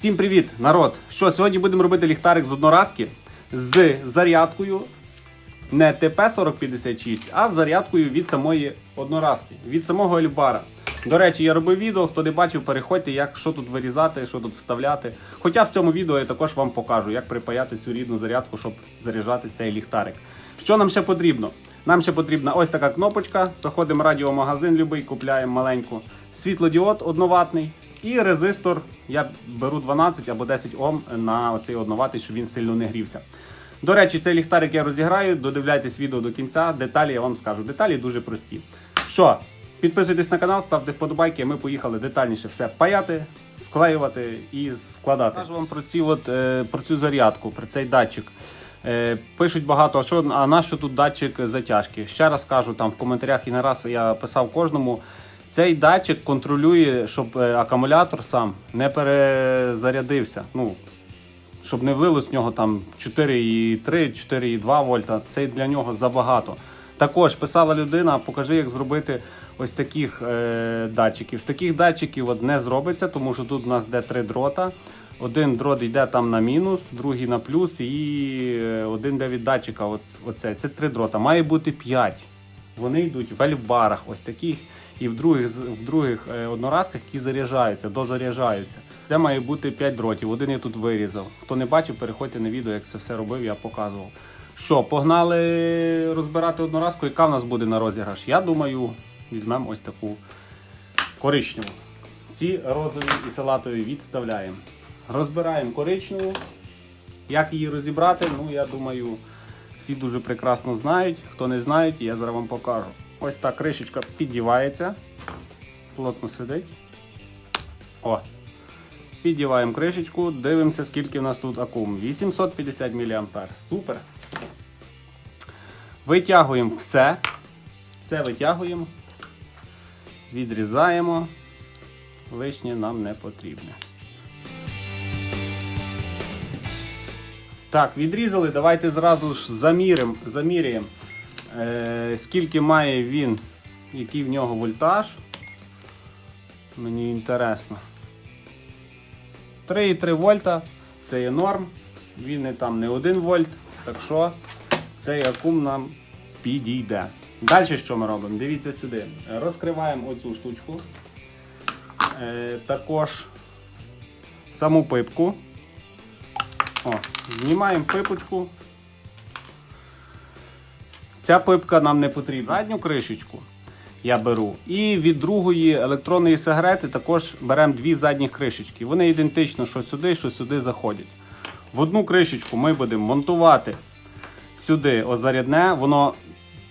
Всім привіт, народ! Що сьогодні будемо робити ліхтарик з одноразки з зарядкою не ТП-4056, а з зарядкою від самої одноразки, від самого Ельбара. До речі, я робив відео, хто не бачив, переходьте, як що тут вирізати, що тут вставляти. Хоча в цьому відео я також вам покажу, як припаяти цю рідну зарядку, щоб заряджати цей ліхтарик. Що нам ще потрібно? Нам ще потрібна ось така кнопочка. Заходимо в радіомагазин любий, купляємо маленьку світлодіод одноватний. І резистор я беру 12 або 10 Ом на оцей одноватий, щоб він сильно не грівся. До речі, цей ліхтарик я розіграю. Додивляйтесь відео до кінця. Деталі я вам скажу. Деталі дуже прості. Що? Підписуйтесь на канал, ставте вподобайки, ми поїхали детальніше все паяти, склеювати і складати. Кажу вам про ці от, е, про цю зарядку, про цей датчик. Е, пишуть багато, а що а на що тут датчик затяжки? Ще раз кажу там в коментарях і не раз я писав кожному. Цей датчик контролює, щоб е, акумулятор сам не перезарядився. Ну, щоб не влилось в нього там 4,3, 4,2 вольта. Це для нього забагато. Також писала людина, покажи, як зробити ось таких е, датчиків. З таких датчиків от не зробиться, тому що тут у нас йде три дрота. Один дрот йде там на мінус, другий на плюс, і е, один йде від датчика. От, оце. Це три дрота. Має бути 5. Вони йдуть в ельфбарах, ось таких, і в других, в других е, одноразках, які заряджаються, дозаряджаються. Де має бути 5 дротів. Один я тут вирізав. Хто не бачив, переходьте на відео, як це все робив, я показував. Що, погнали розбирати одноразку, яка в нас буде на розіграш? Я думаю, візьмемо ось таку коричневу. Ці розові і салатові відставляємо. Розбираємо коричневу. Як її розібрати, ну я думаю, всі дуже прекрасно знають. Хто не знає, я зараз вам покажу. Ось так кришечка піддівається, плотно сидить. О. Піддіваємо кришечку, дивимося, скільки в нас тут акум. 850 мА. Супер. Витягуємо все. Все витягуємо. Відрізаємо. Лишнє нам не потрібне. Так, відрізали. Давайте зразу ж заміримо, заміряємо, скільки має він, який в нього вольтаж. Мені інтересно. 3,3 вольта це є норм. Він не там не 1 вольт. Так що цей акум нам підійде. Далі що ми робимо? Дивіться сюди. Розкриваємо оцю штучку. Е, також саму пипку. О, знімаємо пипочку. Ця пипка нам не потрібна. Задню кришечку я беру. І від другої електронної сигарети також беремо дві задні кришечки. Вони ідентично, що сюди, що сюди заходять. В одну кришечку ми будемо монтувати сюди зарядне. Воно,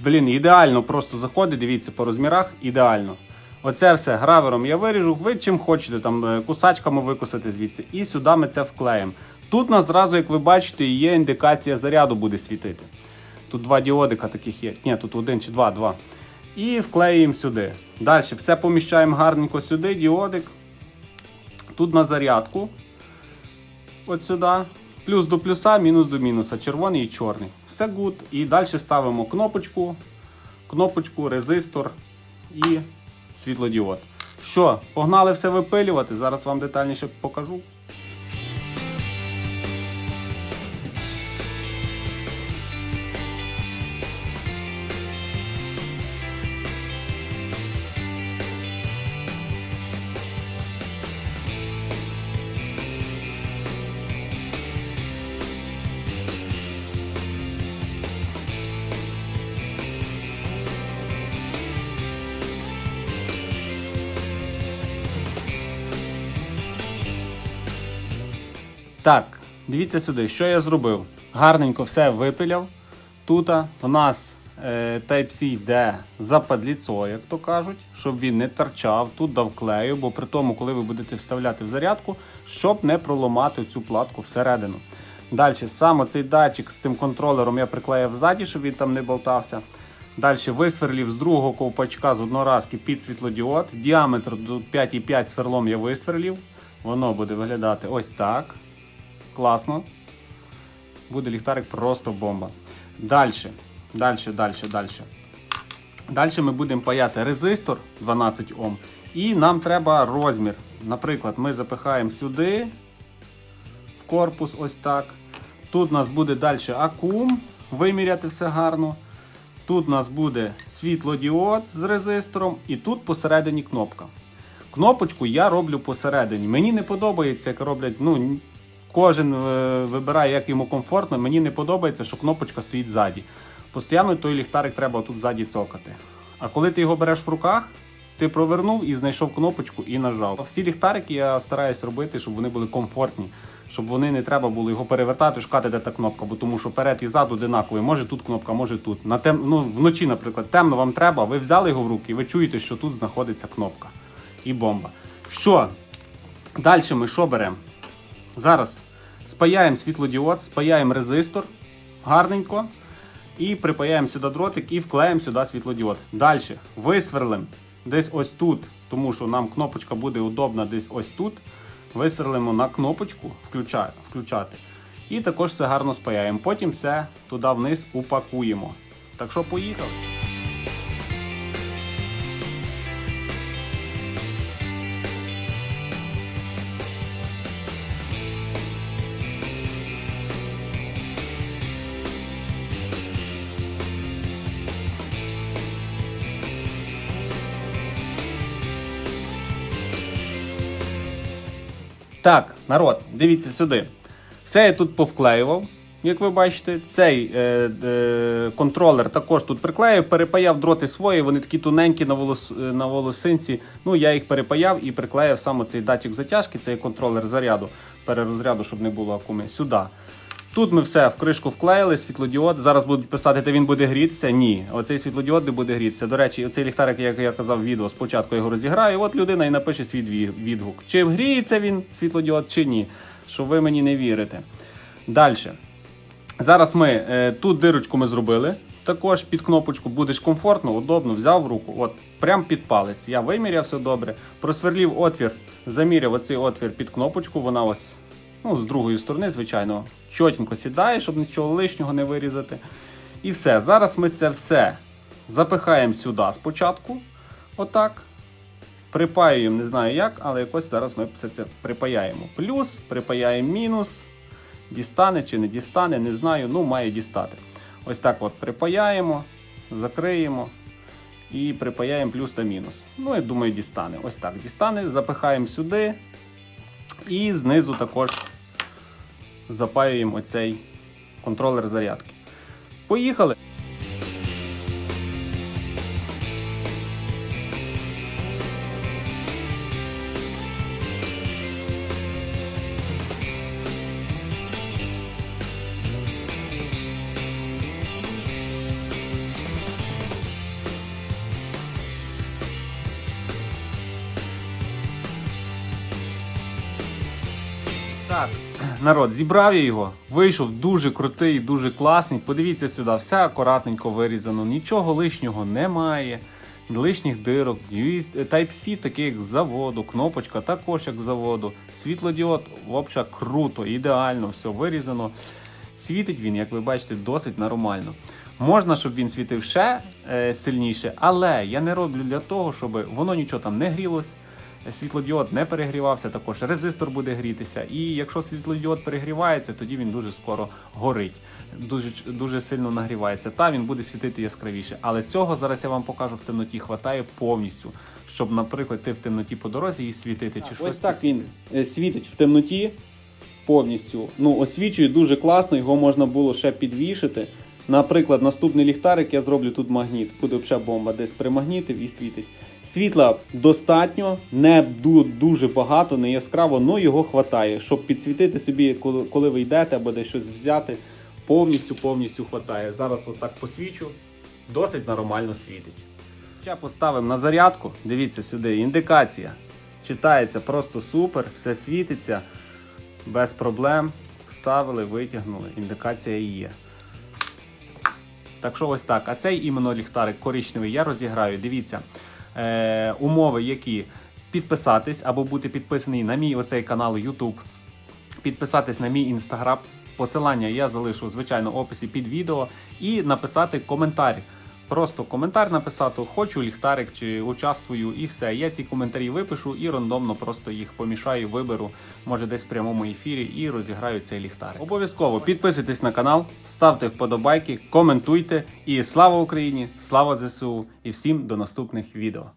блін, ідеально просто заходить. Дивіться, по розмірах ідеально. Оце все гравером я виріжу, ви чим хочете, там е, кусачками викусати звідси. І сюди ми це вклеїмо. Тут нас зразу, як ви бачите, є індикація заряду буде світити. Тут два діодика таких є. Ні, тут один чи два, два. І вклеюємо сюди. Далі все поміщаємо гарненько сюди, діодик. Тут на зарядку. От сюди. Плюс до плюса, мінус до мінуса. Червоний і чорний. Все гуд. І далі ставимо кнопочку, кнопочку, резистор і світлодіод. Що, погнали все випилювати? Зараз вам детальніше покажу. Так, дивіться сюди, що я зробив. Гарненько все випиляв. Тут у нас е, Type-C йде западліцо, як то кажуть, щоб він не торчав. Тут дав клею, бо при тому, коли ви будете вставляти в зарядку, щоб не проламати цю платку всередину. Далі сам цей датчик з тим контролером я приклеїв ззаді, щоб він там не болтався. Далі висверлів з другого ковпачка з одноразки під світлодіод. Діаметр до 5,5 сверлом я висверлів. Воно буде виглядати ось так. Класно. Буде ліхтарик просто бомба. Далі, далі, далі, далі. Далі ми будемо паяти резистор 12 Ом. І нам треба розмір. Наприклад, ми запихаємо сюди в корпус ось так. Тут у нас буде далі акум, виміряти все гарно. Тут у нас буде світлодіод з резистором, і тут посередині кнопка. Кнопочку я роблю посередині. Мені не подобається, як роблять. Ну, кожен е, вибирає, як йому комфортно. Мені не подобається, що кнопочка стоїть ззаді. Постійно той ліхтарик треба тут ззаді цокати. А коли ти його береш в руках, ти провернув і знайшов кнопочку і нажав. Всі ліхтарики я стараюсь робити, щоб вони були комфортні, щоб вони не треба було його перевертати, шукати, де та кнопка, бо тому що перед і зад одинакові. Може тут кнопка, може тут. На тем... ну, вночі, наприклад, темно вам треба, ви взяли його в руки, і ви чуєте, що тут знаходиться кнопка і бомба. Що? Далі ми що беремо? Зараз спаяємо світлодіод, спаяємо резистор гарненько. І припаяємо сюди дротик і вклеїмо сюди світлодіод. Далі висверлимо десь ось тут, тому що нам кнопочка буде удобна десь ось тут. Висверлимо на кнопочку включати. І також все гарно спаяємо. Потім все туди вниз упакуємо. Так що поїхали. Так, народ, дивіться сюди. Все я тут повклеював, як ви бачите. Цей е, е, контролер також тут приклеїв, перепаяв дроти свої, вони такі тоненькі на, волос, е, на волосинці. Ну, я їх перепаяв і приклеїв саме цей датчик затяжки, цей контролер заряду, перерозряду, щоб не було акуми, сюди. Тут ми все в кришку вклеїли, світлодіод. Зараз будуть писати, де він буде грітися. Ні, оцей світлодіод не буде грітися. До речі, оцей ліхтарик, як я казав відео, спочатку його розіграю. От людина і напише свій відгук. Чи гріється він світлодіод, чи ні. Що ви мені не вірите. Далі. Зараз ми е, тут дирочку ми зробили. Також під кнопочку будеш комфортно, удобно, взяв в руку, от прям під палець. Я виміряв все добре. Просверлів отвір, заміряв оцей отвір під кнопочку. Вона ось ну, з другої сторони, звичайно, чотенько сідає, щоб нічого лишнього не вирізати. І все. Зараз ми це все запихаємо сюди спочатку. Отак. Припаюємо, не знаю як, але якось зараз ми все це припаяємо. Плюс, припаяємо мінус. Дістане чи не дістане, не знаю, ну має дістати. Ось так от припаяємо, закриємо і припаяємо плюс та мінус. Ну, я думаю, дістане. Ось так дістане, запихаємо сюди. І знизу також запаюємо оцей контролер зарядки. Поїхали! Народ, зібрав я його, вийшов дуже крутий, дуже класний. Подивіться сюди, все акуратненько вирізано, нічого лишнього немає, лишніх дирок. Type-C такий як заводу, кнопочка також як з заводу. Світлодіод, взагалі круто, ідеально, все вирізано. Світить він, як ви бачите, досить нормально. Можна, щоб він світив ще е, сильніше, але я не роблю для того, щоб воно нічого там не грілось. Світлодіод не перегрівався, також резистор буде грітися. І якщо світлодіод перегрівається, тоді він дуже скоро горить, дуже дуже сильно нагрівається. Та він буде світити яскравіше. Але цього зараз я вам покажу в темноті. Хватає повністю, щоб, наприклад, ти в темноті по дорозі і світити чи щось. Ось так він е, світить в темноті повністю. Ну, освічує дуже класно, його можна було ще підвішити. Наприклад, наступний ліхтарик я зроблю тут магніт. Буде взагалі бомба, десь примагнітив і світить. Світла достатньо, не дуже багато, не яскраво, але його хватає, щоб підсвітити собі, коли, ви йдете або десь щось взяти. Повністю повністю хватає. Зараз отак посвічу, досить нормально світить. Ще поставимо на зарядку. Дивіться сюди, індикація. Читається просто супер, все світиться без проблем. Вставили, витягнули, індикація є. Так що ось так. А цей іменно ліхтарик коричневий я розіграю. Дивіться, е, умови, які підписатись або бути підписаний на мій оцей канал YouTube, підписатись на мій інстаграм. Посилання я залишу, звичайно, в описі під відео і написати коментар Просто коментар написати, хочу ліхтарик чи участвую, і все. Я ці коментарі випишу і рандомно просто їх помішаю, виберу, може десь в прямому ефірі, і розіграю цей ліхтарик. Обов'язково підписуйтесь на канал, ставте вподобайки, коментуйте. І слава Україні! Слава ЗСУ! І всім до наступних відео.